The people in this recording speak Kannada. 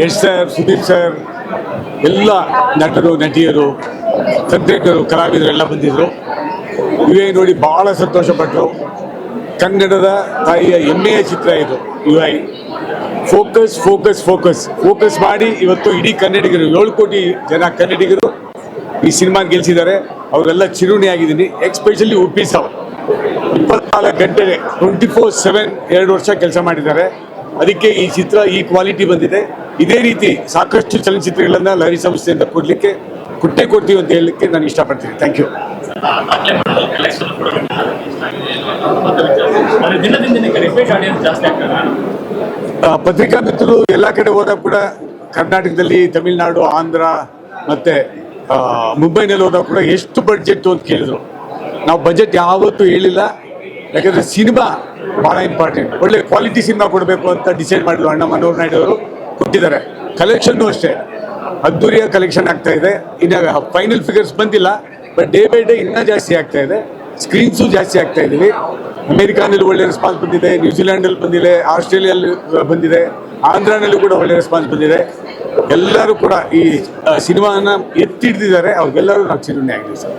ಯಶ್ ಸರ್ ಸುದೀಪ್ ಸರ್ ಎಲ್ಲ ನಟರು, ನಟಿಯರು ತಂತ್ರಿಕರು ಕಲಾವಿದರು ಎಲ್ಲ ಬಂದಿದ್ರು. ಇವೇ ನೋಡಿ ಭಾಳ ಸಂತೋಷಪಟ್ಟರು ಕನ್ನಡದ ತಾಯಿಯ ಹೆಮ್ಮೆಯ ಚಿತ್ರ ಇದು you focus focus focus focus ಮಾಡಿ ಇವತ್ತು ಇಡೀ ಕನ್ನಡಿಗರು, ಏಳು ಕೋಟಿ ಜನ ಕನ್ನಡಿಗರು ಈ ಸಿನಿಮಾ ಗೆಲ್ಸಿದ್ದಾರೆ. ಅವರೆಲ್ಲ ಚಿರುಣಿ ಆಗಿದ್ದೀನಿ. ಎಕ್ಸ್ಪೆಷಲಿ ಉಪ್ಪಿ ಸಾವ್ ಇಪ್ಪತ್ನಾಲ್ಕು ಗಂಟೆ ಟ್ವೆಂಟಿ ಫೋರ್ ಸೆವೆನ್ ಎರಡು ವರ್ಷ ಕೆಲಸ ಮಾಡಿದ್ದಾರೆ. ಅದಕ್ಕೆ ಈ ಚಿತ್ರ, ಈ ಕ್ವಾಲಿಟಿ ಬಂದಿದೆ. ಇದೇ ರೀತಿ ಸಾಕಷ್ಟು ಚಲನಚಿತ್ರಗಳನ್ನು ಲಹರಿ ಸಂಸ್ಥೆಯಿಂದ ಕೊಡಲಿಕ್ಕೆ ಕೊಟ್ಟೆ ಕೊಡ್ತೀವಿ ಅಂತ ಹೇಳಲಿಕ್ಕೆ ನಾನು ಇಷ್ಟಪಡ್ತೀನಿ. ಥ್ಯಾಂಕ್ ಯು ಪತ್ರಿಕಾ ಮಿತ್ರರು ಎಲ್ಲ ಕಡೆ ಹೋದಾಗ ಕೂಡ ಕರ್ನಾಟಕದಲ್ಲಿ ತಮಿಳುನಾಡು ಆಂಧ್ರ ಮತ್ತೆ ಮುಂಬೈನಲ್ಲಿ ಹೋದಾಗ ಕೂಡ ಎಷ್ಟು ಬಜೆಟ್ ಅಂತ ಕೇಳಿದ್ರು. ನಾವು ಬಜೆಟ್ ಯಾವತ್ತೂ ಹೇಳಿಲ್ಲ. ಯಾಕಂದ್ರೆ ಸಿನಿಮಾ ಬಹಳ ಇಂಪಾರ್ಟೆಂಟ್ ಒಳ್ಳೆ ಕ್ವಾಲಿಟಿ ಸಿನಿಮಾ ಕೊಡಬೇಕು ಅಂತ ಡಿಸೈಡ್ ಮಾಡಿದ್ರು ಅಣ್ಣ ಮನೋಹರ್ ನಾಯ್ಡು ಅವರು. ಕೊಟ್ಟಿದ್ದಾರೆ. ಕಲೆಕ್ಷನ್ನು ಅಷ್ಟೇ. ಅದ್ದೂರಿಯ ಕಲೆಕ್ಷನ್ ಆಗ್ತಾ ಇದೆ. ಇನ್ನು ಫೈನಲ್ ಫಿಗರ್ಸ್ ಬಂದಿಲ್ಲ ಬಟ್ ಡೇ ಬೈ ಡೇ ಇನ್ನೂ ಜಾಸ್ತಿ ಆಗ್ತಾ ಇದೆ. ಸ್ಕ್ರೀನ್ಸು ಜಾಸ್ತಿ ಆಗ್ತಾ ಇದೀವಿ ಅಮೆರಿಕಾನಲ್ಲಿ ಒಳ್ಳೆ ರೆಸ್ಪಾನ್ಸ್ ಬಂದಿದೆ ನ್ಯೂಜಿಲ್ಯಾಂಡಲ್ಲಿ ಬಂದಿದೆ ಆಸ್ಟ್ರೇಲಿಯಲ್ಲಿ ಬಂದಿದೆ, ಆಂಧ್ರನಲ್ಲೂ ಕೂಡ ಒಳ್ಳೆ ರೆಸ್ಪಾನ್ಸ್ ಬಂದಿದೆ. ಎಲ್ಲರೂ ಕೂಡ ಈ ಸಿನಿಮಾನ ಎತ್ತಿ ಹಿಡಿದಿದ್ದಾರೆ ಅವ್ರಿಗೆಲ್ಲರೂ ನಾವು ಚಿರುಣೆ ಆಗಿದೆ ಸರ್.